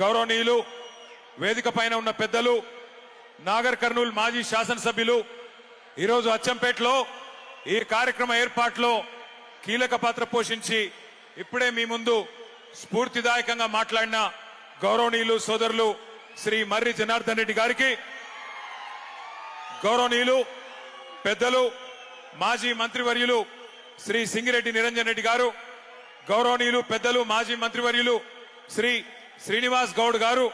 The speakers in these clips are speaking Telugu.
గౌరవనీయులు వేదిక పైన ఉన్న పెద్దలు నాగర్ కర్నూల్ మాజీ శాసనసభ్యులు ఈరోజు అచ్చంపేటలో ఈ కార్యక్రమ ఏర్పాట్లో కీలక పాత్ర పోషించి ఇప్పుడే మీ ముందు స్ఫూర్తిదాయకంగా మాట్లాడిన గౌరవనీయులు సోదరులు శ్రీ మర్రి జనార్దన్ రెడ్డి గారికి గౌరవనీయులు పెద్దలు మాజీ మంత్రివర్యులు శ్రీ సింగిరెడ్డి నిరంజన్ రెడ్డి గారు గౌరవనీయులు పెద్దలు మాజీ మంత్రివర్యులు శ్రీ శ్రీనివాస్ గౌడ్ గారు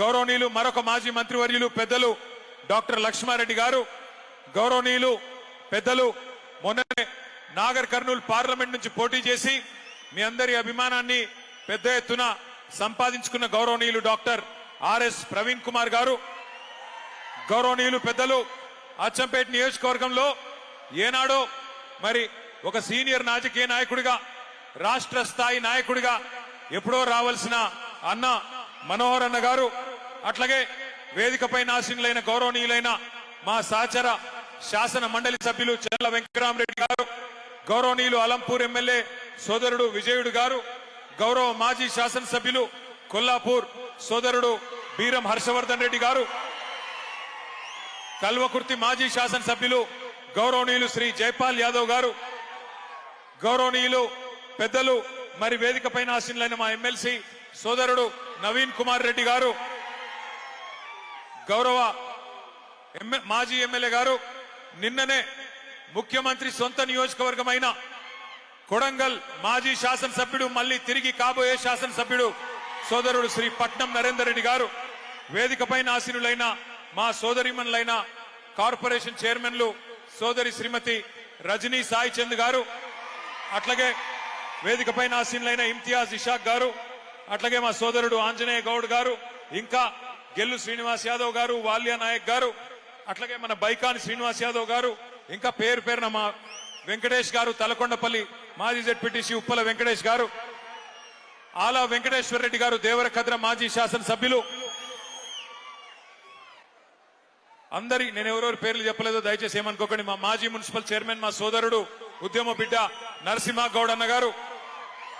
గౌరవనీయులు మరొక మాజీ మంత్రివర్యులు పెద్దలు డాక్టర్ లక్ష్మారెడ్డి గారు గౌరవనీయులు పెద్దలు మొన్ననే నాగర్ కర్నూల్ పార్లమెంట్ నుంచి పోటీ చేసి మీ అందరి అభిమానాన్ని పెద్ద ఎత్తున సంపాదించుకున్న గౌరవనీయులు డాక్టర్ ఆర్ఎస్ ప్రవీణ్ కుమార్ గారు గౌరవనీయులు పెద్దలు అచ్చంపేట నియోజకవర్గంలో ఏనాడో మరి ఒక సీనియర్ రాజకీయ నాయకుడిగా రాష్ట్ర స్థాయి నాయకుడిగా ఎప్పుడో రావాల్సిన అన్న మనోహర్ అన్న గారు అట్లాగే వేదికపై నాశనులైన గౌరవనీయులైన మా సహచర శాసన మండలి సభ్యులు చెల్ల వెంకటరామరెడ్డి గారు గౌరవనీయులు అలంపూర్ ఎమ్మెల్యే సోదరుడు విజయుడు గారు గౌరవ మాజీ శాసనసభ్యులు కొల్లాపూర్ సోదరుడు బీరం హర్షవర్ధన్ రెడ్డి గారు కల్వకుర్తి మాజీ శాసనసభ్యులు గౌరవనీయులు శ్రీ జైపాల్ యాదవ్ గారు గౌరవనీయులు పెద్దలు మరి వేదిక పైన ఆశీనులైన మా ఎమ్మెల్సీ సోదరుడు నవీన్ కుమార్ రెడ్డి గారు గౌరవ మాజీ ఎమ్మెల్యే గారు నిన్ననే ముఖ్యమంత్రి సొంత నియోజకవర్గమైన కొడంగల్ మాజీ శాసనసభ్యుడు మళ్ళీ తిరిగి కాబోయే శాసనసభ్యుడు సోదరుడు శ్రీ పట్నం నరేందర్ రెడ్డి గారు వేదికపైన ఆశీనులైన మా సోదరిమన్లైన కార్పొరేషన్ చైర్మన్లు సోదరి శ్రీమతి రజనీ సాయి చంద్ గారు అట్లాగే వేదికపైన ఆశీనులైన ఇమ్తియాజ్ ఇషాక్ గారు అట్లాగే మా సోదరుడు ఆంజనేయ గౌడ్ గారు ఇంకా గెల్లు శ్రీనివాస్ యాదవ్ గారు వాల్యా నాయక్ గారు అట్లాగే మన బైకాని శ్రీనివాస్ యాదవ్ గారు ఇంకా పేరు పేరున మా వెంకటేష్ గారు తలకొండపల్లి మాజీ జడ్పీటీసీ ఉప్పల వెంకటేష్ గారు ఆలా వెంకటేశ్వర రెడ్డి గారు దేవరకద్ర మాజీ శాసనసభ్యులు. అందరి నేను ఎవరెవరి పేర్లు చెప్పలేదో దయచేసి ఏమనుకోకండి. మా మాజీ మున్సిపల్ చైర్మన్ మా సోదరుడు ఉద్యమ బిడ్డ నరసింహ గౌడ్ అన్న గారు.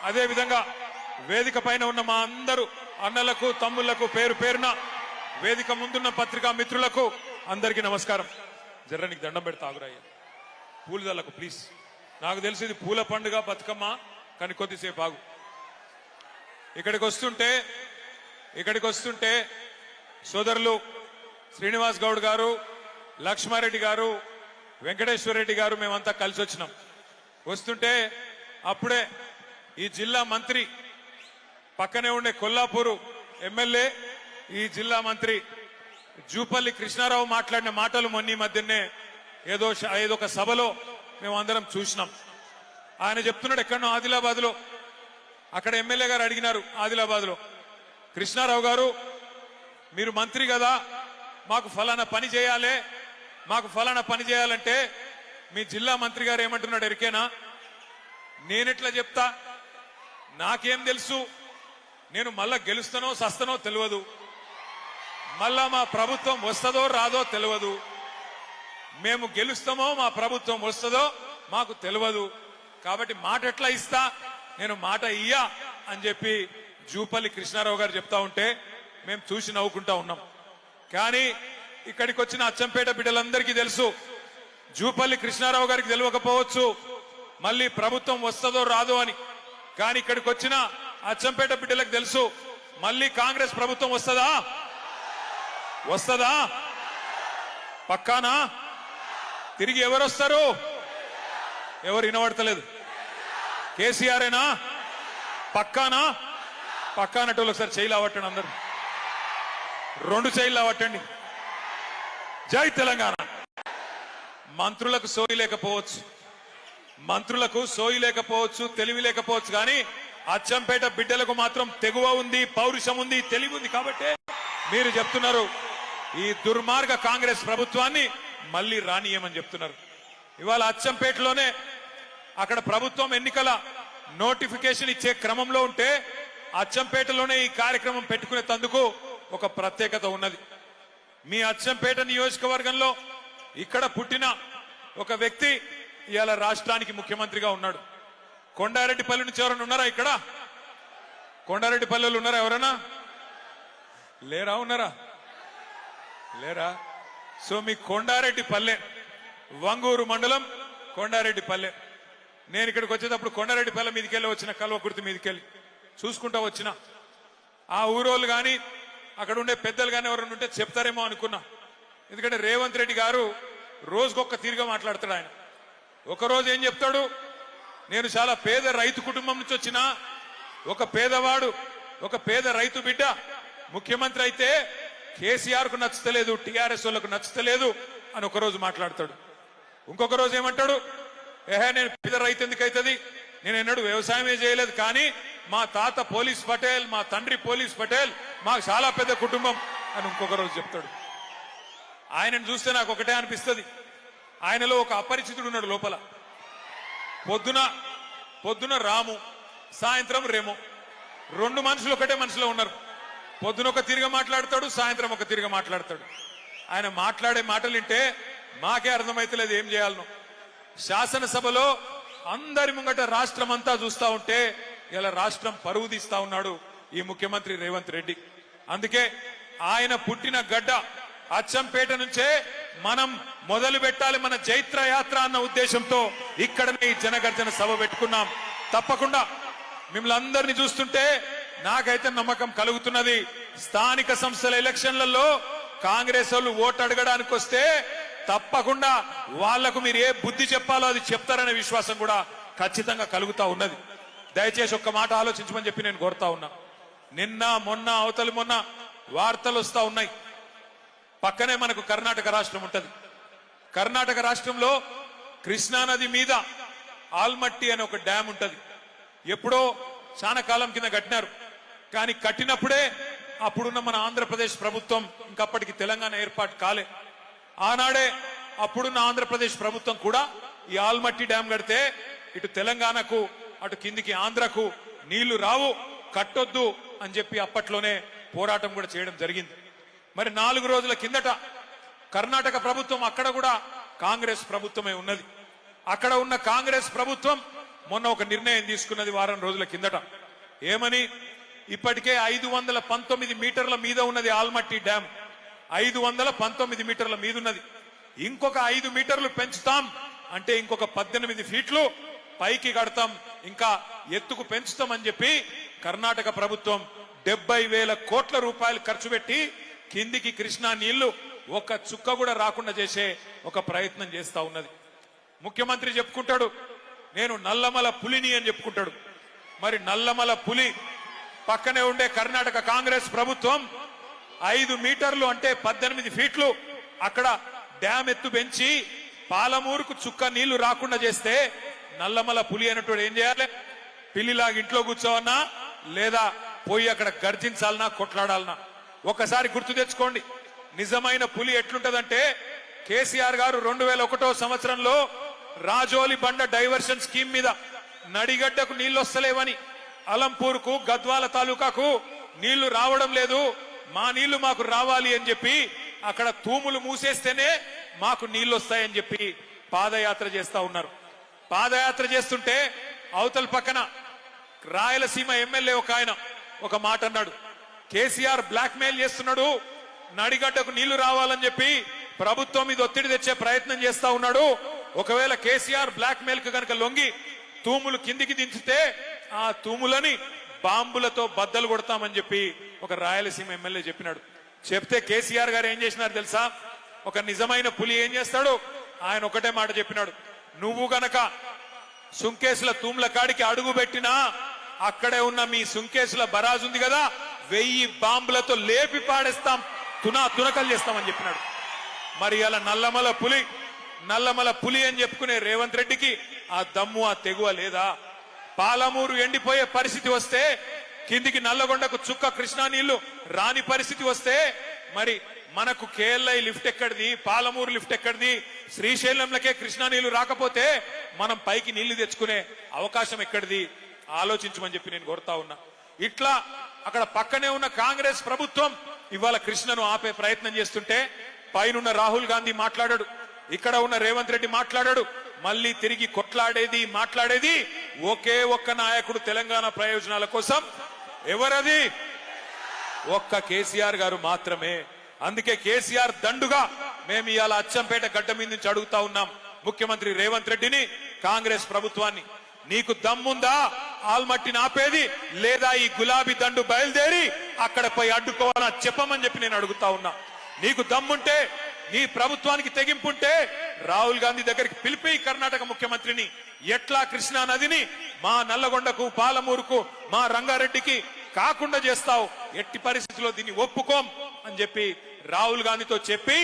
అదేవిధంగా వేదిక పైన ఉన్న మా అందరూ అన్నలకు తమ్ముళ్ళకు పేరు పేరున వేదిక ముందున్న పత్రికా మిత్రులకు అందరికీ నమస్కారం. జర్రనికి దండం పెడతా ఆగురయ్య పూలదల్లకు ప్లీజ్ నాకు తెలిసి ఇది పూల పండుగ బతుకమ్మ కానీ కొద్దిసేపు ఆగు. ఇక్కడికి వస్తుంటే ఇక్కడికి వస్తుంటే సోదరులు శ్రీనివాస్ గౌడ్ గారు లక్ష్మారెడ్డి గారు వెంకటేశ్వర రెడ్డి గారు మేమంతా కలిసి వచ్చినాం వస్తుంటే అప్పుడే ఈ జిల్లా మంత్రి పక్కనే ఉండే కొల్లాపూరు ఎమ్మెల్యే ఈ జిల్లా మంత్రి జూపల్లి కృష్ణారావు మాట్లాడిన మాటలు మొన్న ఈ మధ్యనే ఏదో ఏదో ఒక సభలో మేము అందరం చూసినాం. ఆయన చెప్తున్నాడు ఎక్కడో ఆదిలాబాద్లో అక్కడ ఎమ్మెల్యే గారు అడిగినారు ఆదిలాబాద్లో కృష్ణారావు గారు మీరు మంత్రి కదా మాకు ఫలానా పని చేయాలి మాకు ఫలానా పని చేయాలంటే మీ జిల్లా మంత్రి గారు ఏమంటున్నాడు ఎరికేనా? నేనెట్లా చెప్తా? నాకేం తెలుసు? నేను మళ్ళా గెలుస్తానో సస్తనో తెలియదు మళ్ళా మా ప్రభుత్వం వస్తుందో రాదో తెలియదు మేము గెలుస్తామో మా ప్రభుత్వం వస్తుందో మాకు తెలియదు కాబట్టి మాట ఎట్లా ఇస్తా? నేను మాట ఇయ్యా అని చెప్పి జూపల్లి కృష్ణారావు గారు చెప్తా ఉంటే మేము చూసి నవ్వుకుంటా ఉన్నాం. కానీ ఇక్కడికి వచ్చిన అచ్చంపేట బిడ్డలందరికీ తెలుసు జూపల్లి కృష్ణారావు గారికి తెలియకపోవచ్చు మళ్ళీ ప్రభుత్వం వస్తుందో రాదో అని. కానీ ఇక్కడికి వచ్చిన అచ్చంపేట బిడ్డలకు తెలుసు. మళ్ళీ కాంగ్రెస్ ప్రభుత్వం వస్తుందా? వస్తుందా? పక్కానా? తిరిగి ఎవరు వస్తారు ఎవరు వినబడతలేదు. కేసీఆరేనా? పక్కానా? పక్కానటోళ్ళు ఒకసారి చేయిలు అవట్టండి అందరు. రెండు చేయిలు అవట్టండి జై తెలంగాణ. మంత్రులకు సోయి లేకపోవచ్చు. మంత్రులకు సోయి లేకపోవచ్చు తెలివి లేకపోవచ్చు కానీ అచ్చంపేట బిడ్డలకు మాత్రం తెగువ ఉంది పౌరుషం ఉంది తెలివి ఉంది కాబట్టి మీరు చెప్తున్నారు ఈ దుర్మార్గ కాంగ్రెస్ ప్రభుత్వాన్ని మళ్ళీ రానియమని చెప్తున్నారు. ఇవాళ అచ్చంపేటలోనే అక్కడ ప్రభుత్వం ఎన్నికల నోటిఫికేషన్ ఇచ్చే క్రమంలో ఉంటే అచ్చంపేటలోనే ఈ కార్యక్రమం పెట్టుకునే తందుకు ఒక ప్రత్యేకత ఉన్నది. మీ అచ్చంపేట నియోజకవర్గంలో ఇక్కడ పుట్టిన ఒక వ్యక్తి ఇవాళ రాష్ట్రానికి ముఖ్యమంత్రిగా ఉన్నాడు. కొండారెడ్డిపల్లి నుంచి ఎవరైనా ఉన్నారా ఇక్కడ? కొండారెడ్డిపల్లెలు ఉన్నారా ఎవరైనా? లేరా ఉన్నారా? లేరా? సో మీ కొండారెడ్డి పల్లె వంగూరు మండలం కొండారెడ్డి పల్లె నేను ఇక్కడికి వచ్చేటప్పుడు కొండారెడ్డి పల్లె మీదకెళ్ళి వచ్చిన కల్వ కుర్తి మీదకెళ్ళి. చూసుకుంటా వచ్చిన. ఆ ఊరోళ్ళు కానీ అక్కడ ఉండే పెద్దలు కానీ ఎవరైనా ఉంటే చెప్తారేమో అనుకున్నా. ఎందుకంటే రేవంత్ రెడ్డి గారు రోజుకొక తీరుగా మాట్లాడతాడు ఆయన. ఒకరోజు ఏం చెప్తాడు? నేను చాలా పేద రైతు కుటుంబం నుంచి వచ్చిన ఒక పేదవాడు ఒక పేద రైతు బిడ్డ. ముఖ్యమంత్రి అయితే కేసీఆర్కు నచ్చుతలేదు టీఆర్ఎస్ వాళ్ళకు నచ్చుతలేదు అని ఒక రోజు మాట్లాడతాడు. ఇంకొక రోజు ఏమంటాడు? ఏహే నేను పేద రైతు ఎందుకైతుంది నేను ఎన్నడూ వ్యవసాయమే చేయలేదు కానీ మా తాత పోలీస్ పటేల్ మా తండ్రి పోలీస్ పటేల్ మాకు చాలా పెద్ద కుటుంబం అని ఇంకొక రోజు చెప్తాడు. ఆయనను చూస్తే నాకు ఒకటే అనిపిస్తుంది. ఆయనలో ఒక అపరిచితుడు ఉన్నాడు లోపల. పొద్దున పొద్దున రాము సాయంత్రం రేము. రెండు మనుషులు ఒకటే మనుషులు ఉన్నారు. పొద్దున ఒక తిరిగి మాట్లాడతాడు సాయంత్రం ఒక తిరిగి మాట్లాడతాడు. ఆయన మాట్లాడే మాటలు వింటే మాకే అర్థమైతలేదు ఏం చేయాలను. శాసనసభలో అందరి ముంగట రాష్ట్రం అంతా చూస్తా ఉంటే ఇలా రాష్ట్రం పరువు తీస్తా ఉన్నాడు ఈ ముఖ్యమంత్రి రేవంత్ రెడ్డి. అందుకే ఆయన పుట్టిన గడ్డ అచ్చంపేట నుంచే మనం మొదలు పెట్టాలి మన జైత్ర యాత్ర అన్న ఉద్దేశంతో ఇక్కడనే ఈ జనగర్జన సభ పెట్టుకున్నాం. తప్పకుండా మిమ్మల్ని అందరినీ చూస్తుంటే నాకైతే నమ్మకం కలుగుతున్నది. స్థానిక సంస్థల ఎలక్షన్లలో కాంగ్రెస్ వాళ్ళు ఓటు అడగడానికి వస్తే తప్పకుండా వాళ్ళకు మీరు ఏ బుద్ధి చెప్పాలో అది చెప్తారనే విశ్వాసం కూడా ఖచ్చితంగా కలుగుతా ఉన్నది. దయచేసి ఒక్క మాట ఆలోచించమని చెప్పి నేను కోరుతా ఉన్నా. నిన్న మొన్న అవతలి మొన్న వార్తలు వస్తా ఉన్నాయి. పక్కనే మనకు కర్ణాటక రాష్ట్రం ఉంటుంది. కర్ణాటక రాష్ట్రంలో కృష్ణానది మీద ఆల్మట్టి అనే ఒక డ్యామ్ ఉంటుంది. ఎప్పుడో చాలా కాలం కింద కట్టినారు. కానీ కట్టినప్పుడే అప్పుడున్న మన ఆంధ్రప్రదేశ్ ప్రభుత్వం ఇంకప్పటికి తెలంగాణ ఏర్పాటు కాలే. ఆనాడే అప్పుడున్న ఆంధ్రప్రదేశ్ ప్రభుత్వం కూడా ఈ ఆల్మట్టి డ్యామ్ కడితే ఇటు తెలంగాణకు అటు కిందికి ఆంధ్రకు నీళ్ళు రావు కట్టొద్దు అని చెప్పి అప్పట్లోనే పోరాటం కూడా చేయడం జరిగింది. మరి నాలుగు రోజుల కిందట కర్ణాటక ప్రభుత్వం అక్కడ కూడా కాంగ్రెస్ ప్రభుత్వమే ఉన్నది. అక్కడ ఉన్న కాంగ్రెస్ ప్రభుత్వం మొన్న ఒక నిర్ణయం తీసుకున్నది వారం రోజుల కిందట. ఏమని? ఇప్పటికే ఐదు వందల పంతొమ్మిది మీటర్ల మీద ఉన్నది ఆల్మట్టి డ్యాం ఐదు వందల పంతొమ్మిది మీటర్ల మీద ఉన్నది ఇంకొక ఐదు మీటర్లు పెంచుతాం అంటే ఇంకొక పద్దెనిమిది ఫీట్లు పైకి కడతాం. ఇంకా ఎత్తుకు పెంచుతామని చెప్పి కర్ణాటక ప్రభుత్వం డెబ్బై వేల కోట్ల రూపాయలు ఖర్చు పెట్టి కిందికి కృష్ణా నీళ్ళు ఒక్క చుక్క కూడా రాకుండా చేసే ఒక ప్రయత్నం చేస్తా ఉన్నది. ముఖ్యమంత్రి చెప్పుకుంటాడు నేను నల్లమల పులిని అని చెప్పుకుంటాడు. మరి నల్లమల పులి పక్కనే ఉండే కర్ణాటక కాంగ్రెస్ ప్రభుత్వం ఐదు మీటర్లు అంటే పద్దెనిమిది ఫీట్లు అక్కడ డ్యామ్ ఎత్తు పెంచి పాలమూరుకు చుక్క నీళ్ళు రాకుండా చేస్తే నల్లమల పులి అన్నట్టు ఏం చేయాలి? పిల్లిలాగా ఇంట్లో కూర్చోవన్నా లేదా పోయి అక్కడ గర్జించాలనా కొట్లాడాలనా ఒకసారి గుర్తు తెచ్చుకోండి. నిజమైన పులి ఎట్లుంటదంటే కేసీఆర్ గారు రెండు వేల ఒకటో సంవత్సరంలో రాజోలి బండ డైవర్షన్ స్కీమ్ మీద నడిగడ్డకు నీళ్ళు వస్తలేవని అలంపూర్కు గద్వాల తాలూకాకు నీళ్ళు రావడం లేదు. మా నీళ్ళు మాకు రావాలి అని చెప్పి అక్కడ తూములు మూసేస్తేనే మాకు నీళ్ళు వస్తాయని చెప్పి పాదయాత్ర చేస్తా ఉన్నారు. పాదయాత్ర చేస్తుంటే అవతల పక్కన రాయలసీమ ఎమ్మెల్యే ఒక ఆయన ఒక మాట అన్నాడు కేసీఆర్ బ్లాక్ మెయిల్ చేస్తున్నాడు. నడిగడ్డకు నీళ్ళు రావాలని చెప్పి ప్రభుత్వం మీద ఒత్తిడి తెచ్చే ప్రయత్నం చేస్తా ఉన్నాడు. ఒకవేళ కేసీఆర్ బ్లాక్ మెయిల్కు కనుక లొంగి తూములు కిందికి దించితే ఆ తూములని బాంబులతో బద్దలు కొడతామని చెప్పి ఒక రాయలసీమ ఎమ్మెల్యే చెప్పినాడు. చెప్తే కేసీఆర్ గారు ఏం చేసినారు తెలుసా? ఒక నిజమైన పులి ఏం చేస్తాడు? ఆయన ఒకటే మాట చెప్పినాడు. నువ్వు గనక సుంకేసుల తూముల కాడికి అడుగు పెట్టినా అక్కడే ఉన్న మీ సుంకేసుల బరాజు ఉంది కదా వెయ్యి బాంబులతో లేపి పాడేస్తాం తునా తునకలు చేస్తామని చెప్పినాడు. మరి అలా నల్లమల పులి నల్లమల పులి అని చెప్పుకునే రేవంత్ రెడ్డికి ఆ దమ్ము ఆ తెగువ లేదా? పాలమూరు ఎండిపోయే పరిస్థితి వస్తే కిందికి నల్లగొండకు చుక్క కృష్ణా నీళ్ళు రాని పరిస్థితి వస్తే మరి మనకు కేఎల్ఐ లిఫ్ట్ ఎక్కడిది? పాలమూరు లిఫ్ట్ ఎక్కడిది? శ్రీశైలంలకే కృష్ణా నీళ్ళు రాకపోతే మనం పైకి నీళ్ళు తెచ్చుకునే అవకాశం ఎక్కడిది? ఆలోచించమని చెప్పి నేను కోరుతా ఉన్నా. ఇట్లా అక్కడ పక్కనే ఉన్న కాంగ్రెస్ ప్రభుత్వం ఇవాళ కృష్ణను ఆపే ప్రయత్నం చేస్తుంటే పైనున్న రాహుల్ గాంధీ మాట్లాడాడు ఇక్కడ ఉన్న రేవంత్ రెడ్డి మాట్లాడాడు మళ్ళీ తిరిగి కొట్లాడేది మాట్లాడేది ఒకే ఒక్క నాయకుడు తెలంగాణ ప్రయోజనాల కోసం ఎవరది? ఒక్క కేసీఆర్ గారు మాత్రమే. అందుకే కేసీఆర్ దండుగా మేము ఇవాళ అచ్చంపేట గడ్డ మీద నుంచి అడుగుతా ఉన్నాం ముఖ్యమంత్రి రేవంత్ రెడ్డిని కాంగ్రెస్ ప్రభుత్వాన్ని. నీకు దమ్ముందా? ఆల్మట్టిని ఆపేది లేదా ఈ గులాబీ దండు బయలుదేరి అక్కడ పోయి అడ్డుకోవాలా? చెప్పమని చెప్పి నేను అడుగుతా ఉన్నా. నీకు దమ్ముంటే నీ ప్రభుత్వానికి తెగింపుంటే రాహుల్ గాంధీ దగ్గరికి పిలిపి కర్ణాటక ముఖ్యమంత్రిని ఎట్లా కృష్ణా నదిని మా నల్లగొండకు పాలమూరుకు మా రంగారెడ్డికి కాకుండా చేస్తావు? ఎట్టి పరిస్థితిలో దీన్ని ఒప్పుకోం అని చెప్పి రాహుల్ గాంధీతో చెప్పి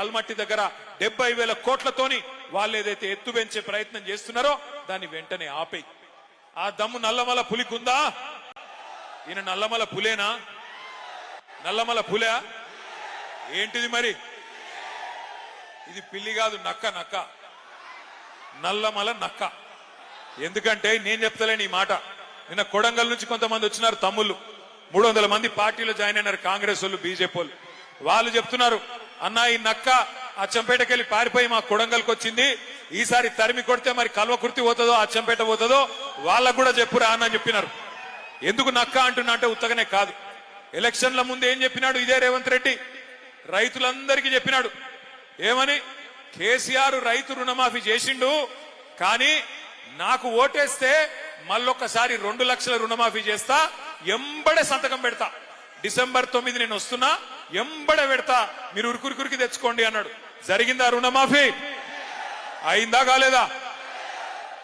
అల్మట్టి దగ్గర డెబ్బై వేల కోట్లతోని వాళ్ళు ఏదైతే ఎత్తు పెంచే ప్రయత్నం చేస్తున్నారో దాన్ని వెంటనే ఆపేయి. ఆ దమ్ము నల్లమల పులికుందా? ఈయన నల్లమల పులేనా? నల్లమల పులే? ఏంటిది మరి? ఇది పిల్లి కాదు నక్క నక్క. నల్లమల నక్క. ఎందుకంటే నేను చెప్తలేను ఈ మాట. నిన్న కొడంగల్ నుంచి కొంతమంది వచ్చినారు తమ్ముళ్ళు. మూడు వందల మంది పార్టీలో జాయిన్ అయినారు కాంగ్రెస్ వాళ్ళు బీజేపీ వాళ్ళు. వాళ్ళు చెప్తున్నారు అన్న ఈ నక్క ఆ చెంపేటకెళ్ళి పారిపోయి మా కొడంగల్కి వచ్చింది. ఈసారి తరిమి కొడితే మరి కల్వకుర్తి పోతుందో అచ్చంపేట పోతుందో వాళ్ళకు కూడా చెప్పురా అన్న చెప్పినారు. ఎందుకు నక్క అంటున్నా అంటే ఉత్తగనే కాదు. ఎలక్షన్ల ముందు ఏం చెప్పినాడు? ఇదే రేవంత్ రెడ్డి. రైతులందరికీ చెప్పినాడు. ఏమని? కేసీఆర్ రైతు రుణమాఫీ చేసిండు కానీ నాకు ఓటేస్తే మళ్ళొక్కసారి రెండు లక్షల రుణమాఫీ చేస్తా ఎంబడే సంతకం పెడతా. డిసెంబర్ తొమ్మిది నేను వస్తున్నా ఎంబడే పెడతా. మీరు ఉరుకురుకురికి తెచ్చుకోండి అన్నాడు. జరిగిందా రుణమాఫీ? అయిందా కాలేదా?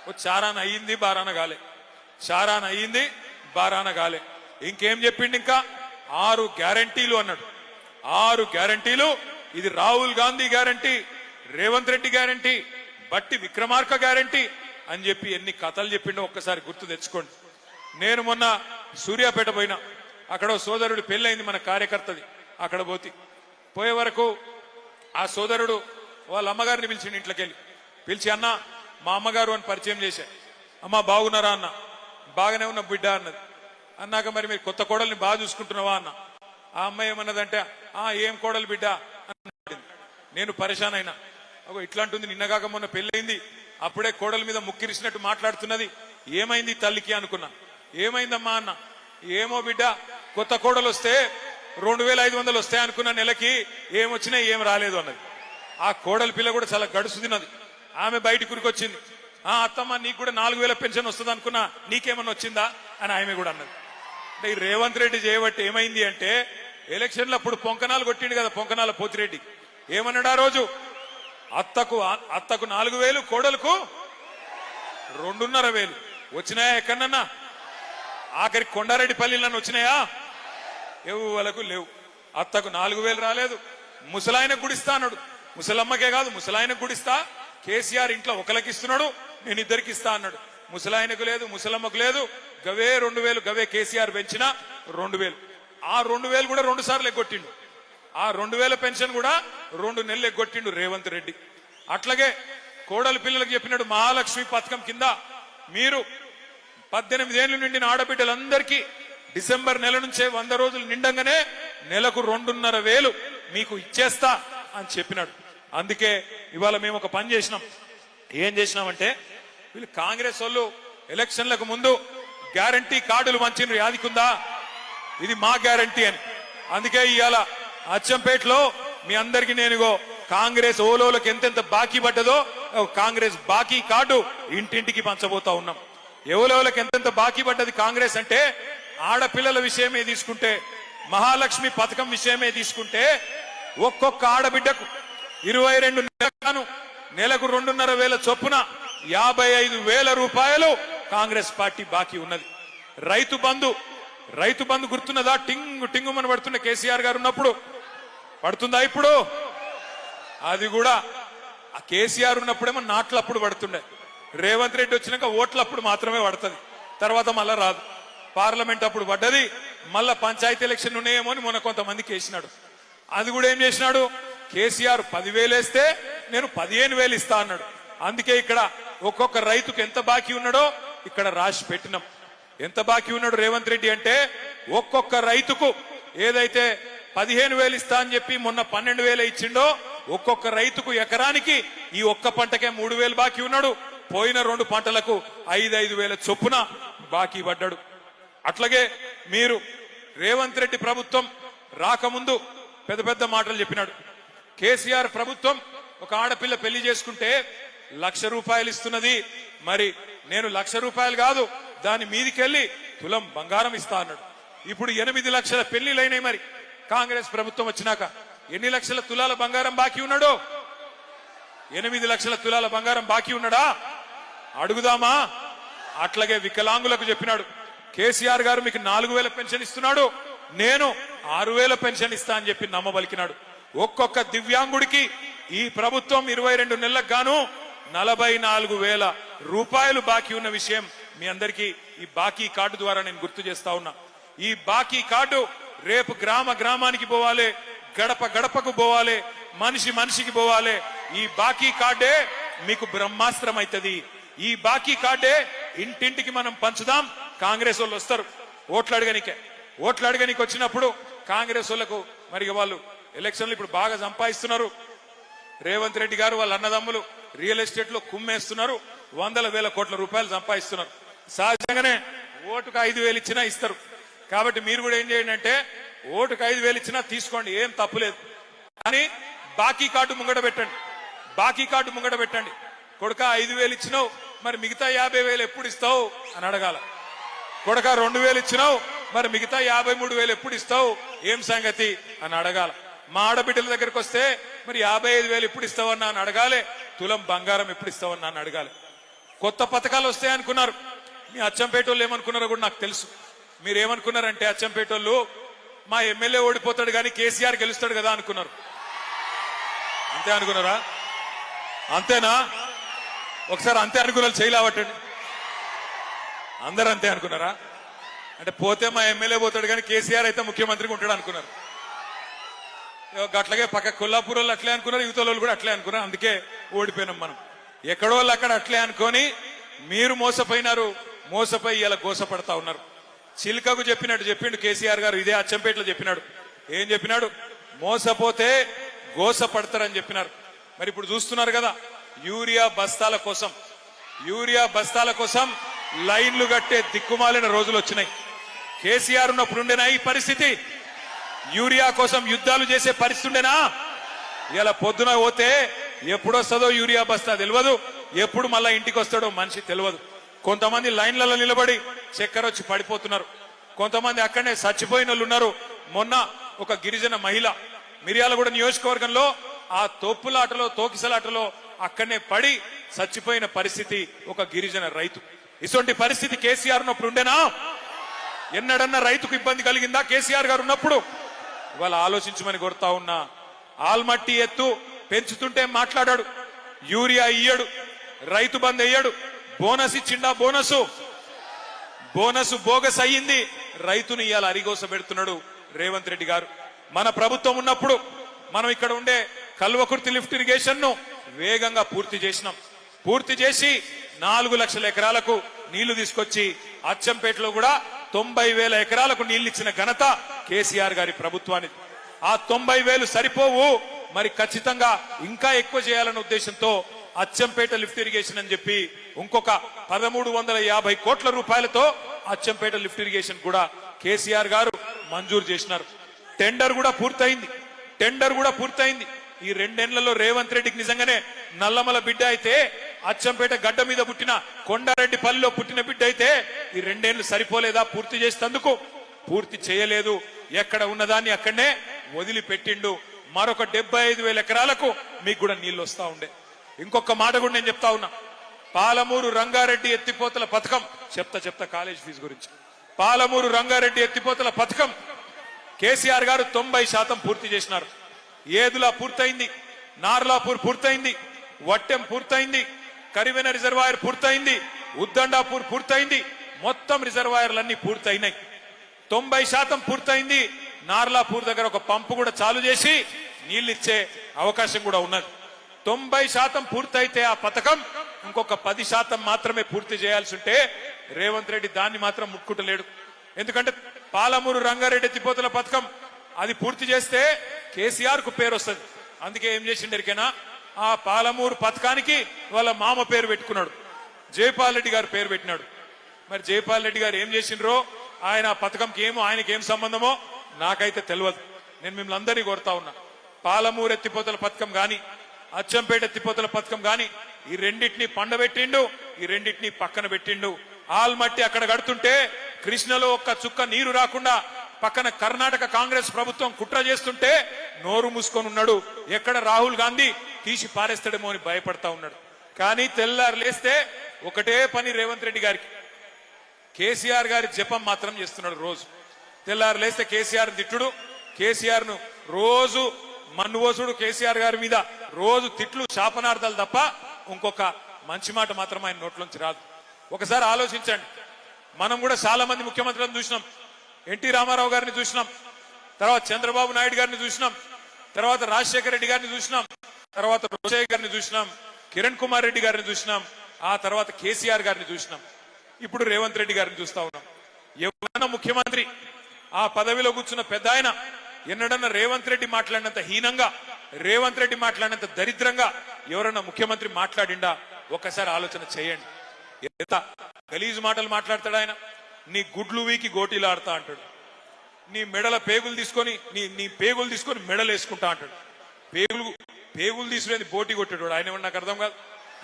ఓ చారాన అయ్యింది బారాన కాలే. చారాన అయ్యింది బారాన కాలే. ఇంకేం చెప్పిండు ఇంకా? ఆరు గ్యారంటీలు అన్నాడు. ఆరు గ్యారంటీలు ఇది Rahul Gandhi guarantee Revanth Reddy guarantee Bhatti Vikramarka guarantee అని చెప్పి ఎన్ని కథలు చెప్పిండో ఒక్కసారి గుర్తు తెచ్చుకోండి. నేను మొన్న సూర్యాపేట పోయినా. అక్కడ సోదరుడు పెళ్ళైంది మన కార్యకర్తది. అక్కడ పోతి. పోయే వరకు ఆ సోదరుడు వాళ్ళ అమ్మగారిని పిలిచిండు ఇంట్లోకి వెళ్ళి పిలిచి అన్న మా అమ్మగారు అని పరిచయం చేశా. అమ్మ బాగున్నారా అన్న? బాగానే ఉన్న బిడ్డ అన్నది. అన్నాక మరి మీరు కొత్త కోడల్ని బాగా చూసుకుంటున్నావా? అన్న. ఆ అమ్మాయి ఏమన్నదంటే ఆ ఏం కోడలు బిడ్డ? అని నేను పరేషాన్ అయినా. అగో ఇట్లాంటుంది నిన్నగాక మొన్న పెళ్ళైంది అప్పుడే కోడల మీద ముక్కిరిసినట్టు మాట్లాడుతున్నది. ఏమైంది తల్లికి? అనుకున్నా. ఏమైందమ్మా? అన్న. ఏమో బిడ్డ కొత్త కోడలు వస్తే రెండు వేల ఐదు వందలు వస్తాయి అనుకున్న నెలకి ఏమొచ్చినా ఏం రాలేదు అన్నది. ఆ కోడలి పిల్ల కూడా చాలా గడుసు తిన్నది. ఆమె బయట కురికొచ్చింది ఆ అత్తమ్మ నీకు కూడా నాలుగు వేల పెన్షన్ వస్తుంది అనుకున్నా నీకేమన్నా వచ్చిందా? అని ఆమె కూడా అన్నది. అంటే ఈ రేవంత్ రెడ్డి చేయబట్టి ఏమైంది అంటే ఎలక్షన్లు అప్పుడు పొంకనాలు కొట్టిండు కదా పొంకనాల పోతిరెడ్డి. ఏమన్నాడు ఆ రోజు? అత్తకు అత్తకు నాలుగు వేలు కోడలకు రెండున్నర వేలు. వచ్చినాయా ఎక్కడన్నా ఆఖరి కొండారెడ్డి పల్లిలను వచ్చినాయా? ఎవలకు లేవు. అత్తకు నాలుగు వేలు రాలేదు. ముసలాయన గుడిస్తా అన్నాడు. ముసలమ్మకే కాదు ముసలాయన గుడిస్తా. కేసీఆర్ ఇంట్లో ఒకరికి ఇస్తున్నాడు నేను ఇద్దరికి ఇస్తా అన్నాడు. ముసలాయనకు లేదు ముసలమ్మకు లేదు. గవే రెండు వేలు గవే కేసీఆర్ పెంచిన రెండు వేలు. ఆ రెండు వేలు కూడా రెండు సార్లు ఎగ్గొట్టిండు. ఆ రెండు వేల పెన్షన్ కూడా రెండు నెలలు ఎగ్గొట్టిండు రేవంత్ రెడ్డి. అట్లాగే కోడలి పిల్లలకు చెప్పినట్టు మహాలక్ష్మి పథకం కింద మీరు పద్దెనిమిది ఏళ్ళు నిండిన ఆడబిడ్డలందరికీ డిసెంబర్ నెల నుంచే వంద రోజులు నిండంగానే నెలకు రెండున్నర వేలు మీకు ఇచ్చేస్తా అని చెప్పినాడు. అందుకే ఇవాళ మేము ఒక పని చేసినాం. ఏం చేసినామంటే వీళ్ళు కాంగ్రెస్ వాళ్ళు ఎలక్షన్లకు ముందు గ్యారంటీ కార్డులు మంచిని యాదికుందా? ఇది మా గ్యారంటీ అని. అందుకే ఇవాళ అచ్చంపేటలో మీ అందరికి నేనుగో కాంగ్రెస్ ఓలోలకు ఎంతెంత బాకీ పడ్డదో ఓ కాంగ్రెస్ బాకీ కార్డు ఇంటింటికి పంచబోతా ఉన్నాం. ఎవరెవరికి ఎంతెంత బాకీ పడ్డది కాంగ్రెస్ అంటే ఆడపిల్లల విషయమే తీసుకుంటే మహాలక్ష్మి పథకం విషయమే తీసుకుంటే ఒక్కొక్క ఆడబిడ్డకు ఇరవై రెండు నెలలను నెలకు రెండున్నర వేల చొప్పున యాభై ఐదు వేల రూపాయలు కాంగ్రెస్ పార్టీ బాకీ ఉన్నది. రైతు బంధు రైతు బంధు గుర్తున్నదా? టింగు టింగుమని పడుతున్న కేసీఆర్ గారు ఉన్నప్పుడు. పడుతుందా ఇప్పుడు? అది కూడా ఆ కేసీఆర్ ఉన్నప్పుడేమో నాట్లప్పుడు పడుతుండే. రేవంత్ రెడ్డి వచ్చినాక ఓట్లప్పుడు మాత్రమే పడుతుంది. తర్వాత మళ్ళా రాదు. పార్లమెంట్ అప్పుడు పడ్డది. మళ్ళా పంచాయతీ ఎలక్షన్ ఉన్నాయేమో అని మొన్న కొంతమందికి వేసినాడు అది కూడా ఏం చేసినాడు? కేసీఆర్ పదివేలు వేస్తే నేను పదిహేను వేలు ఇస్తా అన్నాడు. అందుకే ఇక్కడ ఒక్కొక్క రైతుకు ఎంత బాకీ ఉన్నాడో ఇక్కడ రాసి పెట్టినాం. ఎంత బాకీ ఉన్నాడు రేవంత్ రెడ్డి అంటే ఒక్కొక్క రైతుకు ఏదైతే పదిహేను వేలు ఇస్తా అని చెప్పి మొన్న పన్నెండు వేలు ఇచ్చిండో ఒక్కొక్క రైతుకు ఎకరానికి ఈ ఒక్క పంటకే మూడు వేలు బాకీ ఉన్నాడు. పోయిన రెండు పంటలకు ఐదు ఐదు వేల చొప్పున బాకీ పడ్డాడు. అట్లాగే మీరు రేవంత్ రెడ్డి ప్రభుత్వం రాకముందు పెద్ద పెద్ద మాటలు చెప్పినాడు. కేసీఆర్ ప్రభుత్వం ఒక ఆడపిల్ల పెళ్ళి చేసుకుంటే లక్ష రూపాయలు ఇస్తున్నది. మరి నేను లక్ష రూపాయలు కాదు దాని మీదికెళ్ళి తులం బంగారం ఇస్తా అన్నాడు. ఇప్పుడు ఎనిమిది లక్షల పెళ్ళిలైనాయి మరి. కాంగ్రెస్ ప్రభుత్వం వచ్చినాక ఎన్ని లక్షల తులాల బంగారం బాకీ ఉన్నాడో? ఎనిమిది లక్షల తులాల బంగారం బాకీ ఉన్నాడా? అడుగుదామా? అట్లాగే వికలాంగులకు చెప్పినాడు. కేసీఆర్ గారు మీకు నాలుగు వేల పెన్షన్ ఇస్తున్నాడు. నేను ఆరు వేల పెన్షన్ ఇస్తా అని చెప్పి నమ్మబలికినాడు. ఒక్కొక్క దివ్యాంగుడికి ఈ ప్రభుత్వం ఇరవై రెండు నెలలకు గాను నలభై నాలుగు వేల రూపాయలు బాకీ ఉన్న విషయం మీ అందరికీ ఈ బాకీ కార్డు ద్వారా నేను గుర్తు చేస్తా ఉన్నా. ఈ బాకీ కార్డు రేపు గ్రామ గ్రామానికి పోవాలి గడప గడపకు పోవాలి మనిషి మనిషికి పోవాలి. ఈ బాకీ కార్డే మీకు బ్రహ్మాస్త్రం అవుతుంది ఈ బాకీ కార్డే ఇంటింటికి మనం పంచుదాం కాంగ్రెస్ వాళ్ళు వస్తారు. ఓట్లు అడగనికే. ఓట్లు అడగనికి వచ్చినప్పుడు కాంగ్రెస్ వాళ్ళకు మరి వాళ్ళు ఎలక్షన్లు ఇప్పుడు బాగా సంపాదిస్తున్నారు. రేవంత్ రెడ్డి గారు వాళ్ళ అన్నదమ్ములు రియల్ ఎస్టేట్లో కుమ్మేస్తున్నారు. వందల వేల కోట్ల రూపాయలు సంపాదిస్తున్నారు. సహజంగానే ఓటుకు ఐదు వేలు ఇచ్చినా ఇస్తారు. కాబట్టి మీరు కూడా ఏం చేయండి అంటే ఓటుకు ఐదు వేలు ఇచ్చినా తీసుకోండి ఏం తప్పులేదు కానీ బాకీ కార్డు ముంగట పెట్టండి. బాకీ కార్డు ముంగట పెట్టండి. కొడుక ఐదు వేలు ఇచ్చినావు మరి మిగతా యాభై వేలు ఎప్పుడు ఇస్తావు అని అడగాల. కొడక రెండు వేలు ఇచ్చినావు మరి మిగతా యాభై మూడు వేలు ఎప్పుడు ఇస్తావు ఏం సంగతి అని అడగాల. మా ఆడబిడ్డల దగ్గరకు వస్తే మరి యాభై ఐదు వేలు ఎప్పుడు ఇస్తావన్నా? అని అడగాలి. తులం బంగారం ఎప్పుడు ఇస్తావన్నా? అని అడగాలి. కొత్త పథకాలు వస్తాయనుకున్నారు మీ అచ్చంపేట వాళ్ళు ఏమనుకున్నారో కూడా నాకు తెలుసు. మీరు ఏమనుకున్నారంటే అచ్చంపేట వాళ్ళు మా ఎమ్మెల్యే ఓడిపోతాడు కానీ కేసీఆర్ గెలుస్తాడు కదా అనుకున్నారు. అంతే అనుకున్నారా? అంతేనా? ఒకసారి అంతే అనుకున్నారు చేయలేవటండి అందరూ అంతే అనుకున్నారా? అంటే పోతే మా ఎమ్మెల్యే పోతాడు కానీ కేసీఆర్ అయితే ముఖ్యమంత్రిగా ఉంటాడు అనుకున్నారు. అట్లాగే పక్క కొల్లాపూర్ అట్లే అనుకున్నారు యువత కూడా అట్లే అనుకున్నారు. అందుకే ఓడిపోయినాం మనం. ఎక్కడో వాళ్ళు అక్కడ అట్లే అనుకొని మీరు మోసపోయినారు మోసపోయి ఇలా గోసపడతా ఉన్నారు. చిలుకకు చెప్పినట్టు చెప్పిండు కేసీఆర్ గారు ఇదే అచ్చంపేటలో చెప్పినాడు. ఏం చెప్పినాడు? మోసపోతే గోసపడతారని చెప్పినారు. మరి ఇప్పుడు చూస్తున్నారు కదా యూరియా బస్తాల కోసం. యూరియా బస్తాల కోసం లైన్లు కట్టే దిక్కుమాలిన రోజులు వచ్చినాయి. కేసీఆర్ ఉన్నప్పుడు ఉండేనా ఈ పరిస్థితి. యూరియా కోసం యుద్ధాలు చేసే పరిస్థితి ఉండేనా ఇలా పొద్దున పోతే ఎప్పుడు వస్తుందో యూరియా బస్తా తెలియదు ఎప్పుడు మళ్ళా ఇంటికి వస్తాడో మనిషి తెలియదు కొంతమంది లైన్లలో నిలబడి చక్కెర వచ్చి పడిపోతున్నారు. కొంతమంది అక్కడనే చచ్చిపోయిన వాళ్ళు ఉన్నారు. మొన్న ఒక గిరిజన మహిళ మిర్యాలగూడ నియోజకవర్గంలో ఆ తోపులాటలో తోకిసలాటలో అక్కడనే పడి చచ్చిపోయిన పరిస్థితి ఒక గిరిజన రైతు. ఇటువంటి పరిస్థితి కేసీఆర్ ఉన్నప్పుడు ఉండేనా? ఎన్నడన్నా రైతుకు ఇబ్బంది కలిగిందా? కేసీఆర్ గారు ఉన్నప్పుడు? ఇవాళ ఆలోచించమని కొడతా ఉన్నా. ఆల్మట్టి ఎత్తు పెంచుతుంటే మాట్లాడాడు. యూరియా ఇయ్యడు. రైతు బంద్ అయ్యాడు బోనస్ ఇచ్చిండా బోనసు? బోనస్ బోగస్ అయ్యింది. రైతుని ఇవాళ అరిగోస పెడుతున్నాడు రేవంత్ రెడ్డి గారు. మన ప్రభుత్వం ఉన్నప్పుడు మనం ఇక్కడ ఉండే కల్వకుర్తి లిఫ్ట్ ఇరిగేషన్ను వేగంగా పూర్తి చేసినాం. పూర్తి చేసి నాలుగు లక్షల ఎకరాలకు నీళ్ళు తీసుకొచ్చి అచ్చంపేటలో కూడా తొంభై వేల ఎకరాలకు నీళ్ళు ఇచ్చిన ఘనత కేసీఆర్ గారి ప్రభుత్వానికి ఆ తొంభై వేలు సరిపోవు. మరి ఖచ్చితంగా ఇంకా ఎక్కువ చేయాలన్న ఉద్దేశంతో అచ్చంపేట లిఫ్ట్ ఇరిగేషన్ అని చెప్పి ఇంకొక పదమూడు వందల యాభై కోట్ల రూపాయలతో అచ్చంపేట లిఫ్ట్ ఇరిగేషన్ కూడా కేసీఆర్ గారు మంజూరు చేసినారు. టెండర్ కూడా పూర్తయింది. టెండర్ కూడా పూర్తయింది. ఈ రెండేళ్ళలో రేవంత్ రెడ్డికి నిజంగానే నల్లమల బిడ్డ అయితే అచ్చంపేట గడ్డ మీద పుట్టిన కొండారెడ్డి పల్లిలో పుట్టిన బిడ్డ అయితే ఈ రెండేళ్ళు సరిపోలేదా? పూర్తి చేసేందుకు పూర్తి చేయలేదు. ఎక్కడ ఉన్నదాన్ని అక్కడనే వదిలిపెట్టిండు. మరొక డెబ్బై ఐదు వేల ఎకరాలకు మీకు కూడా నీళ్ళు వస్తా ఉండే. ఇంకొక మాట కూడా నేను చెప్తా ఉన్నా. పాలమూరు రంగారెడ్డి ఎత్తిపోతల పథకం చెప్తా చెప్తా కాలేజ్ ఫీజు గురించి. పాలమూరు రంగారెడ్డి ఎత్తిపోతల పథకం కేసీఆర్ గారు తొంభై శాతం పూర్తి చేసినారు. ఏదులా పూర్తయింది? నార్లాపూర్ పూర్తయింది. వట్టెం పూర్తయింది. కరివెన రిజర్వాయర్ పూర్తయింది. ఉద్దండాపూర్ పూర్తయింది. మొత్తం రిజర్వాయర్లన్నీ పూర్తయినాయి. తొంభై శాతం పూర్తయింది. నార్లాపూర్ దగ్గర ఒక పంపు కూడా చాలు చేసి నీళ్ళిచ్చే అవకాశం కూడా ఉన్నది. తొంభై శాతం పూర్తయితే ఆ పథకం ఇంకొక పది శాతం మాత్రమే పూర్తి చేయాల్సి ఉంటే రేవంత్ రెడ్డి దాన్ని మాత్రం ముట్టుకుంటలేడు. ఎందుకంటే పాలమూరు రంగారెడ్డి తిపోతుల పథకం అది పూర్తి చేస్తే కేసీఆర్కు పేరు వస్తుంది. అందుకే ఏం చేసిండు ఎరికైనా? ఆ పాలమూరు పథకానికి వాళ్ళ మామ పేరు పెట్టుకున్నాడు. జయపాల్ రెడ్డి గారు పేరు పెట్టినాడు. మరి జయపాల్ రెడ్డి గారు ఏం చేసిండ్రో ఆయన ఆ పథకంకి ఏమో ఆయనకి ఏం సంబంధమో నాకైతే తెలియదు నేను మిమ్మల్ని అందరినీ కోరుతా ఉన్నా. పాలమూరు ఎత్తిపోతల పథకం గాని అచ్చంపేట ఎత్తిపోతల పథకం గాని ఈ రెండింటిని పండబెట్టిండు ఈ రెండింటిని పక్కన పెట్టిండు. ఆల్మట్టి అక్కడ కడుతుంటే కృష్ణలో ఒక్క చుక్క నీరు రాకుండా పక్కన కర్ణాటక కాంగ్రెస్ ప్రభుత్వం కుట్ర చేస్తుంటే నోరు మూసుకొని ఉన్నాడు. ఎక్కడ రాహుల్ గాంధీ తీసి పారేస్తాడేమో అని భయపడతా ఉన్నాడు. కానీ తెల్లారు లేస్తే ఒకటే పని రేవంత్ రెడ్డి గారికి. కేసీఆర్ గారి జపం మాత్రం చేస్తున్నాడు రోజు. తెల్లారు లేస్తే కేసీఆర్ తిట్టుడు. కేసీఆర్ను రోజు మన్నువోసుడు కేసీఆర్ గారి మీద రోజు తిట్లు శాపనార్థాలు తప్ప ఇంకొక మంచి మాట మాత్రం ఆయన నోట్లోంచి రాదు. ఒకసారి ఆలోచించండి. మనం కూడా చాలా మంది ముఖ్యమంత్రులను చూసినాం. ఎన్టీ రామారావు గారిని చూసినాం. తర్వాత చంద్రబాబు నాయుడు గారిని చూసినాం. తర్వాత రాజశేఖర రెడ్డి గారిని చూసినాం. తర్వాత రోషయ్య గారిని చూసినాం. కిరణ్ కుమార్ రెడ్డి గారిని చూసినాం. ఆ తర్వాత కేసీఆర్ గారిని చూసినాం. ఇప్పుడు రేవంత్ రెడ్డి గారిని చూస్తా ఉన్నాం. ఎవరైనా ముఖ్యమంత్రి ఆ పదవిలో కూర్చున్న పెద్ద ఆయన ఎన్నడన్నా రేవంత్ రెడ్డి మాట్లాడినంత హీనంగా రేవంత్ రెడ్డి మాట్లాడినంత దరిద్రంగా ఎవరన్నా ముఖ్యమంత్రి మాట్లాడిండా? ఒక్కసారి ఆలోచన చేయండి. ఎంత గలీజు మాటలు మాట్లాడతాడు ఆయన. నీ గుడ్లు వీకి గోటీలు ఆడతా అంటాడు. నీ మెడల పేగులు తీసుకొని నీ నీ పేగులు తీసుకొని మెడలు వేసుకుంటా అంటాడు. పేగులు పేగులు తీసుకునేది బోటి కొట్టాడు ఆయన ఏమన్నా నాకు అర్థం కాదు.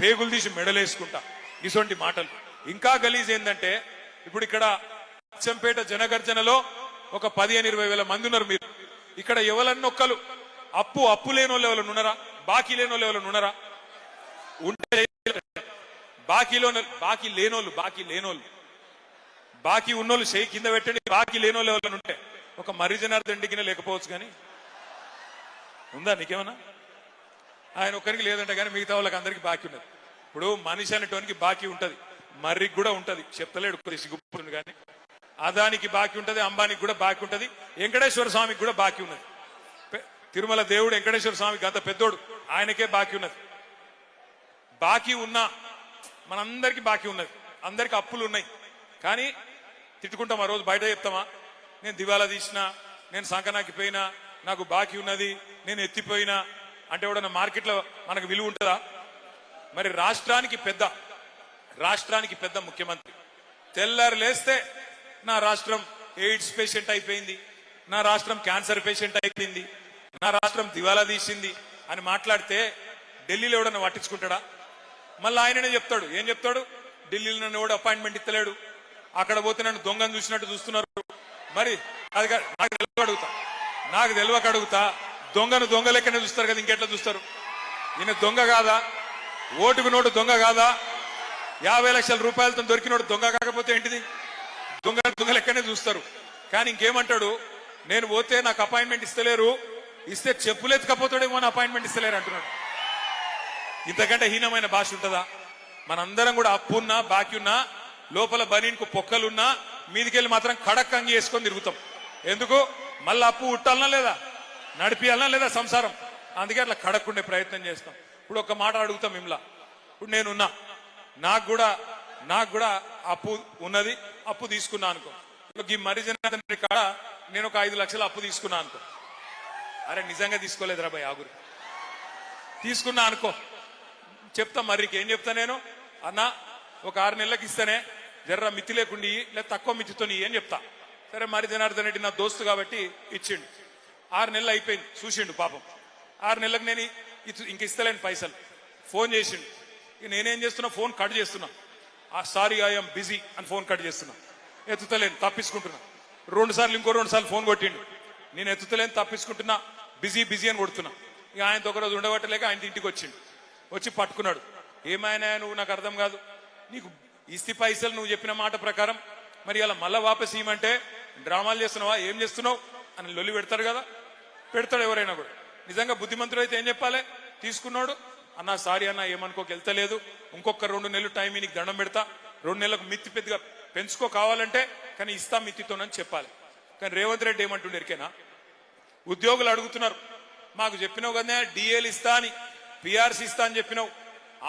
పేగులు తీసి మెడలు వేసుకుంటా. ఇటువంటి మాటలు. ఇంకా గలీజ్ ఏంటంటే ఇప్పుడు ఇక్కడ అచ్చంపేట జనగర్జనలో ఒక పదిహేను ఇరవై వేల మంది ఉన్నారు మీరు. ఇక్కడ ఎవరన్నొక్కలు అప్పు అప్పు లేని వాళ్ళు ఎవరైనా ఉన్నారా? బాకీ లేని వాళ్ళు ఎవరైనా ఉన్నారా? ఉంటే బాకీలో బాకీ లేనోళ్ళు బాకీ లేనోళ్ళు. బాకీ ఉన్నోళ్ళు చేయి కింద పెట్టండి బాకీ లేనోళ్ళు ఎవరైనా ఉంటే. ఒక మర్రి జనార్దన్ లేకపోవచ్చు కానీ. ఉందా నీకేమన్నా? ఆయన ఒక్కరికి లేదంటే కానీ మిగతా వాళ్ళకి అందరికీ బాకీ ఉన్నది. ఇప్పుడు మనిషి అనేటోనికి బాకీ ఉంటుంది. మర్రికి కూడా ఉంటది. చెప్తలేడు కొద్ది సిగ్గుపుతుంది కానీ అదానికి బాకీ ఉంటది అంబానికి కూడా బాకీ ఉంటది వెంకటేశ్వర స్వామికి కూడా బాకీ ఉన్నది. తిరుమల దేవుడు వెంకటేశ్వర స్వామికి అంత పెద్దోడు ఆయనకే బాకీ ఉన్నది. బాకీ ఉన్నా మనందరికి బాకీ ఉన్నది. అందరికి అప్పులు ఉన్నాయి. కానీ తిట్టుకుంటాం ఆ రోజు బయట చెప్తామా? నేను దివాలా తీసినా నేను సంకనాకి పోయినా నాకు బాకీ ఉన్నది నేను ఎత్తిపోయినా అంటే ఎవడన్నా మార్కెట్లో మనకు విలువ ఉంటుందా? మరి రాష్ట్రానికి పెద్ద రాష్ట్రానికి పెద్ద ముఖ్యమంత్రి. తెల్లారు లేస్తే నా రాష్ట్రం ఎయిడ్స్ పేషెంట్ అయిపోయింది. నా రాష్ట్రం క్యాన్సర్ పేషెంట్ అయిపోయింది. నా రాష్ట్రం దివాలా తీసింది అని మాట్లాడితే ఢిల్లీలో ఎవడన్నా పట్టించుకుంటాడా? మళ్ళీ ఆయననే చెప్తాడు. ఏం చెప్తాడు? ఢిల్లీలో నన్ను ఎవడు అపాయింట్మెంట్ ఇస్తలేడు. అక్కడ పోతే నన్ను దొంగను చూసినట్టు చూస్తున్నారు. మరి అది కాదు, నాకు తెలియక అడుగుతా. నాకు తెలియక అడుగుతా. దొంగను దొంగ లెక్కనే చూస్తారు కదా ఇంకెట్లా చూస్తారు? ఈయన దొంగ కాదా? ఓటుకు నోటు దొంగ కాదా? యాభై లక్షల రూపాయలతో దొరికినోడు దొంగ కాకపోతే ఏంటిది? దొంగ దొంగ లెక్కనే చూస్తారు. కానీ ఇంకేమంటాడు? నేను పోతే నాకు అపాయింట్మెంట్ ఇస్తలేరు. ఇస్తే చెప్పులు ఎత్తుకపోతాడేమో అని అపాయింట్మెంట్ ఇస్తలేరు అంటున్నాడు. ఇంతకంటే హీనమైన భాష ఉంటుందా? మనందరం కూడా అప్పున్నా బాకీ ఉన్నా లోపల బనీన్కు పొక్కలున్నా మీదికెళ్ళి మాత్రం కడక్ అంగి వేసుకొని తిరుగుతాం. ఎందుకు? మళ్ళీ అప్పు ఉట్టాలనా లేదా? నడిపియాలనా లేదా సంసారం? అందుకే అట్లా కడక్కుండే ప్రయత్నం చేస్తాం. ఇప్పుడు ఒక మాట అడుగుతాం మిమ్మల్ని. ఇప్పుడు నేనున్నా. నాకు కూడా నాకు కూడా అప్పు ఉన్నది అప్పు తీసుకున్నా అనుకో. ఇప్పుడు ఈ మరి జనార్దన్ రెడ్డి కాడ నేను ఒక ఐదు లక్షలు అప్పు తీసుకున్నా అనుకో. అరే నిజంగా తీసుకోలేదురా రాబాయ్ ఆగురు. తీసుకున్నా అనుకో. చెప్తా మర్రికి ఏం చెప్తా నేను? అన్న ఒక ఆరు నెలలకు ఇస్తేనే జర్ర మితి లేకుండా లేదా తక్కువ మితితో నీ అని చెప్తా. సరే మరి జనార్దన్ రెడ్డి నా దోస్తు కాబట్టి ఇచ్చిండు. ఆరు నెలలు అయిపోయింది చూసిండు పాపం. ఆరు నెలలకు నేను ఇంక ఇస్తలేను పైసలు. ఫోన్ చేసిండు. నేనేం చేస్తున్నా? ఫోన్ కట్ చేస్తున్నా. ఆ సారీ ఐఎమ్ బిజీ అని ఫోన్ కట్ చేస్తున్నా. ఎత్తుతలేను తప్పించుకుంటున్నా. రెండు సార్లు ఇంకో రెండు సార్లు ఫోన్ కొట్టిండు. నేను ఎత్తుతలేను తప్పించుకుంటున్నా బిజీ బిజీ అని కొడుతున్నా. ఇక ఆయనతో ఒకరోజు ఉండబట్టలేక ఆయన ఇంటికి వచ్చిండు. వచ్చి పట్టుకున్నాడు. ఏమైనా నువ్వు నాకు అర్థం కాదు. నీకు ఇస్తి పైసలు నువ్వు చెప్పిన మాట ప్రకారం మరి అలా మళ్ళా వాపస్ ఇవ్వమంటే డ్రామాలు చేస్తున్నావా? ఏం చేస్తున్నావు? అని లొల్లి పెడతాడు కదా. పెడతాడు ఎవరైనా కూడా. నిజంగా బుద్ధిమంతుడు అయితే ఏం చెప్పాలి? తీసుకున్నాడు. అన్న సారీ అన్న ఏమనుకోకి వెళ్తలేదు ఇంకొక రెండు నెలలు టైం నీకు దండం పెడతా. రెండు నెలలకు మిత్తి పెద్దగా పెంచుకో కావాలంటే కానీ ఇస్తా మిత్తితోనని చెప్పాలి. కానీ రేవంత్ రెడ్డి ఏమంటుండే ఎరికేనా ఉద్యోగులు అడుగుతున్నారు. మాకు చెప్పినావు కదా డిఏలు ఇస్తా అని పిఆర్సీ ఇస్తా అని చెప్పినావు.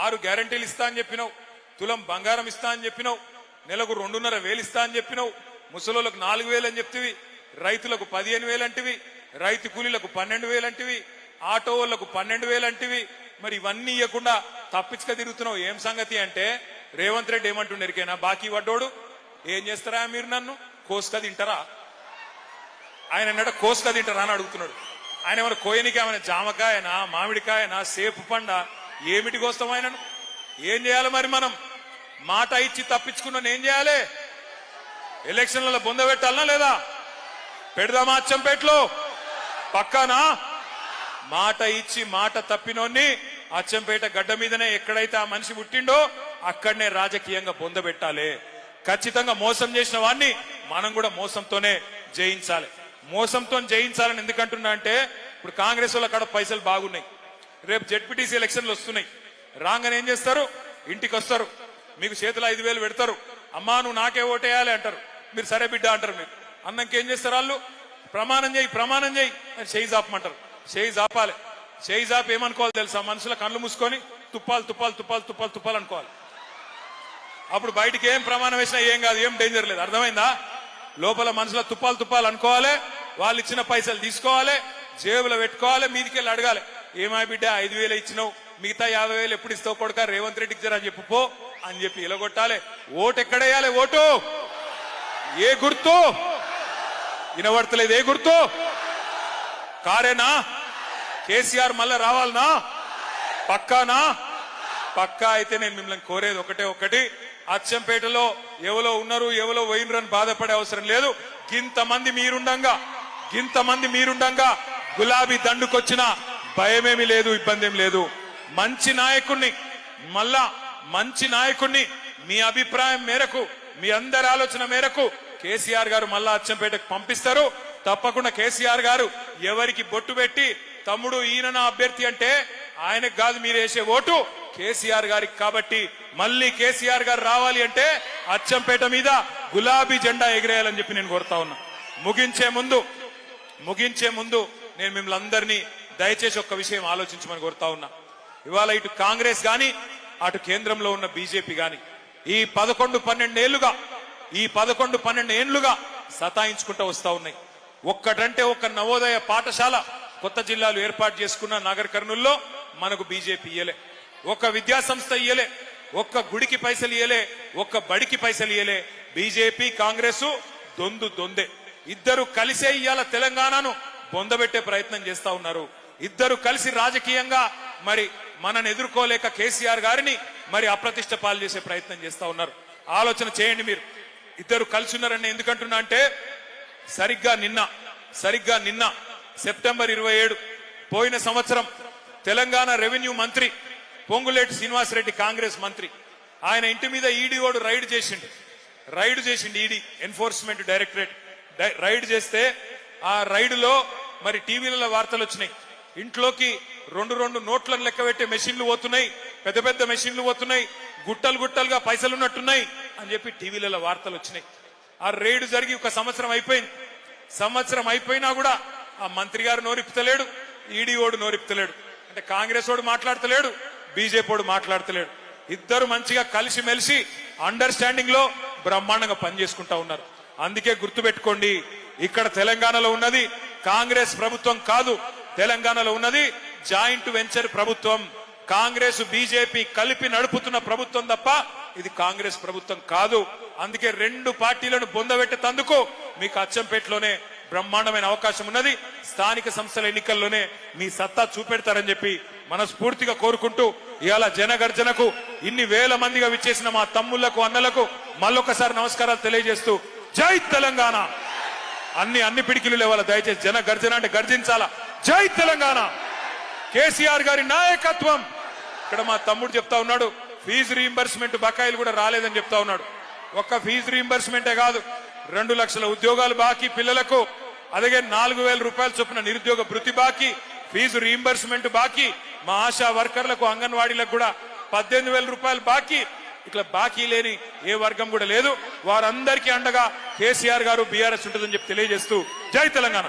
ఆరు గ్యారంటీలు ఇస్తా అని చెప్పినావు. తులం బంగారం ఇస్తా అని చెప్పినావు. నెలకు రెండున్నర వేలు ఇస్తా అని చెప్పినావు. ముసలోళ్ళకు నాలుగు వేలు అని చెప్తివి. రైతులకు పదిహేను వేలు అంటివి. రైతు కూలీలకు పన్నెండు వేలు అంటివి. ఆటో వాళ్ళకు పన్నెండు వేలు అంటివి. మరి ఇవన్నీ ఇవ్వకుండా తప్పించుక తిరుగుతున్నావు. ఏం సంగతి అంటే రేవంత్ రెడ్డి ఏమంటుండేరికేనా బాకీ వడ్డోడు ఏం చేస్తారా మీరు నన్ను? కోసుక తింటారా? ఆయన అన్నాడు కోసుక తింటారా? అని అడుగుతున్నాడు. ఆయన ఏమైనా కోయనికి ఏమైనా జామకాయనా మామిడికాయనా సేపు పండ? ఏమిటి కోస్తాం ఆయనను? ఏం చేయాలి మరి మనం? మాట ఇచ్చి తప్పించుకున్నాను ఏం చేయాలి? ఎలక్షన్లలో బొంద పెట్టాలనా లేదా? పెడదామా అచ్చంపేటలో? పక్కానా? మాట ఇచ్చి మాట తప్పినోన్ని అచ్చంపేట గడ్డ మీదనే ఎక్కడైతే ఆ మనిషి పుట్టిండో అక్కడనే రాజకీయంగా పొందబెట్టాలి. ఖచ్చితంగా మోసం చేసిన వాడిని మనం కూడా మోసంతోనే జయించాలి. మోసంతో జయించాలని ఎందుకంటున్నా అంటే ఇప్పుడు కాంగ్రెస్ వాళ్ళ కాడ పైసలు బాగున్నాయి. రేపు జెడ్పీటీసీ ఎలక్షన్లు వస్తున్నాయి. రాగానే ఏం చేస్తారు? ఇంటికి వస్తారు. మీకు చేతిలో ఐదు వేలు పెడతారు. అమ్మా నువ్వు నాకే ఓటేయాలి అంటారు. మీరు సరే బిడ్డ అంటారు మీరు. అన్నంకేం చేస్తారు వాళ్ళు? ప్రమాణం చేయి ప్రమాణం చేయి. అని చేయి జాపమంటారు చేయి జాపాలి చేయి జాపి ఏమనుకోవాలి తెలుసా? మనుషుల కళ్ళు మూసుకొని తుప్పాలు తుప్పాలు తుప్పాలు తుప్పాలు తుప్పాలు అనుకోవాలి. అప్పుడు బయటికి ఏం ప్రమాణం వేసినా ఏం కాదు ఏం డేంజర్ లేదు. అర్థమైందా? లోపల మనుషుల తుప్పాలు తుప్పాలు అనుకోవాలి. వాళ్ళు ఇచ్చిన పైసలు తీసుకోవాలి. జేబులో పెట్టుకోవాలి. మీదికి వెళ్ళి అడగాలి. ఏమా బిడ్డ ఐదు వేలు ఇచ్చినావు. మిగతా యాభై వేలు ఎప్పుడు ఇస్తావు కొడుక? రేవంత్ రెడ్డికి జరా చెప్పు పో అని చెప్పి ఇలగొట్టాలి ఓటు ఎక్కడేయాలి ఓటు! ఏ గుర్తు? వినబడతలేదు. ఏ గుర్తు? కారేనా? కేసీఆర్ మళ్ళా రావాలనా? పక్కానా? పక్కా అయితే నేను మిమ్మల్ని కోరేది ఒకటే ఒకటి. అచ్చంపేటలో ఎవలో ఉన్నారు ఎవలో పోయినరు అని బాధపడే అవసరం లేదు. గింతమంది మీరుండంగా గింతమంది మీరుండంగా గులాబీ దండుకొచ్చిన భయమేమి లేదు ఇబ్బంది లేదు. మంచి నాయకుణ్ణి మళ్ళా మంచి నాయకుణ్ణి మీ అభిప్రాయం మేరకు మీ అందరి ఆలోచన మేరకు కేసీఆర్ గారు మళ్ళా అచ్చంపేటకు పంపిస్తారు. తప్పకుండా కేసీఆర్ గారు ఎవరికి బొట్టు పెట్టి తమ్ముడు ఈయన నా అభ్యర్థి అంటే ఆయనకు కాదు మీరు వేసే ఓటు కేసీఆర్ గారికి కాబట్టి మళ్ళీ కేసీఆర్ గారు రావాలి అంటే అచ్చంపేట మీద గులాబీ జెండా ఎగిరేయాలని చెప్పి నేను కోరుతా ఉన్నా. ముగించే ముందు ముగించే ముందు నేను మిమ్మల్ని అందరినీ దయచేసి ఒక్క విషయం ఆలోచించమని కోరుతా ఉన్నా. ఇవాళ ఇటు కాంగ్రెస్ గాని అటు కేంద్రంలో ఉన్న బీజేపీ గాని ఈ పదకొండు పన్నెండేళ్ళుగా ఈ పదకొండు పన్నెండు ఏండ్లుగా సతాయించుకుంటూ వస్తా ఉన్నాయి. ఒక్కటంటే ఒక్క నవోదయ పాఠశాల కొత్త జిల్లాలు ఏర్పాటు చేసుకున్న నగర కర్నూల్లో మనకు బీజేపీ ఇయ్యలే. ఒక్క విద్యాసంస్థ ఇయ్యలే. ఒక్క గుడికి పైసలు ఇయ్యలే. ఒక్క బడికి పైసలు ఇయ్యలే. బీజేపీ కాంగ్రెస్ దొందు దొందే. ఇద్దరు కలిసే ఇయ్యాల తెలంగాణను బొందబెట్టే ప్రయత్నం చేస్తా ఉన్నారు. ఇద్దరు కలిసి రాజకీయంగా మరి మనని ఎదుర్కోలేక కేసీఆర్ గారిని మరి అప్రతిష్ట పాలు చేసే ప్రయత్నం చేస్తా ఉన్నారు. ఆలోచన చేయండి మీరు. ఇద్దరు కలిసి ఉన్నారని ఎందుకంటున్నా అంటే సరిగ్గా నిన్న సరిగ్గా నిన్న సెప్టెంబర్ ఇరవై ఏడు పోయిన సంవత్సరం తెలంగాణ రెవెన్యూ మంత్రి పొంగులేటి శ్రీనివాసరెడ్డి కాంగ్రెస్ మంత్రి. ఆయన ఇంటి మీద ఈడీ ఓడు రైడ్ చేసిండు. రైడ్ చేసిండు ఈడీ ఎన్ఫోర్స్మెంట్ డైరెక్టరేట్. డై- రైడ్ చేస్తే ఆ రైడ్లో మరి టీవీలలో వార్తలు వచ్చినాయి. ఇంట్లోకి రెండు రెండు నోట్లను లెక్క పెట్టే మెషిన్లు పోతున్నాయి. పెద్ద పెద్ద మెషిన్లు పోతున్నాయి. గుట్టలు గుట్టలుగా పైసలు ఉన్నట్టున్నాయి అని చెప్పి టీవీలలో వార్తలు వచ్చినాయి. ఆ రైడ్ జరిగి ఒక సంవత్సరం అయిపోయింది. సంవత్సరం అయిపోయినా కూడా ఆ మంత్రి గారు నోరిపుతలేడు ఈడీఓడు నోరిపుతలేడు అంటే కాంగ్రెస్ ఓడు మాట్లాడతలేడు బీజేపీ వాడు మాట్లాడతలేడు. ఇద్దరు మంచిగా కలిసి మెలిసి అండర్స్టాండింగ్లో బ్రహ్మాండంగా పనిచేసుకుంటా ఉన్నారు. అందుకే గుర్తుపెట్టుకోండి ఇక్కడ తెలంగాణలో ఉన్నది కాంగ్రెస్ ప్రభుత్వం కాదు తెలంగాణలో ఉన్నది జాయింట్ వెంచర్ ప్రభుత్వం. కాంగ్రెస్ బీజేపీ కలిపి నడుపుతున్న ప్రభుత్వం తప్ప ఇది కాంగ్రెస్ ప్రభుత్వం కాదు. అందుకే రెండు పార్టీలను బొందబెట్టేందుకు మీకు అచ్చంపేటలోనే బ్రహ్మాండమైన అవకాశం ఉన్నది. స్థానిక సంస్థల ఎన్నికల్లోనే మీ సత్తా చూపెడతారని చెప్పి మనస్ఫూర్తిగా కోరుకుంటూ ఇవాళ జనగర్జనకు ఇన్ని వేల మందిగా విచ్చేసిన మా తమ్ముళ్ళకు అన్నలకు మళ్ళొకసారి నమస్కారాలు తెలియజేస్తూ జై తెలంగాణ. అన్ని అన్ని పిడికిలు లేవాల? దయచేసి జన గర్జన అంటే గర్జించాలా? జై తెలంగాణ. కేసీఆర్ గారి నాయకత్వం. ఇక్కడ మా తమ్ముడు చెప్తా ఉన్నాడు ఫీజు రీఎంబర్స్మెంట్ బకాయిలు కూడా రాలేదని చెప్తా ఉన్నాడు. ఒక్క ఫీజు రీఎంబర్స్మెంటే కాదు రెండు లక్షల ఉద్యోగాలు బాకీ పిల్లలకు అలాగే నాలుగు వేల రూపాయల చొప్పున నిరుద్యోగ భృతి బాకీ ఫీజు రీంబర్స్మెంట్ బాకీ మా ఆశా వర్కర్లకు అంగన్వాడీలకు కూడా పద్దెనిమిది వేల రూపాయలు బాకీ. ఇట్లా బాకీ లేని ఏ వర్గం కూడా లేదు. వారందరికీ అండగా కేసీఆర్ గారు బీఆర్ఎస్ ఉంటుందని చెప్పి తెలియజేస్తూ జై తెలంగాణ.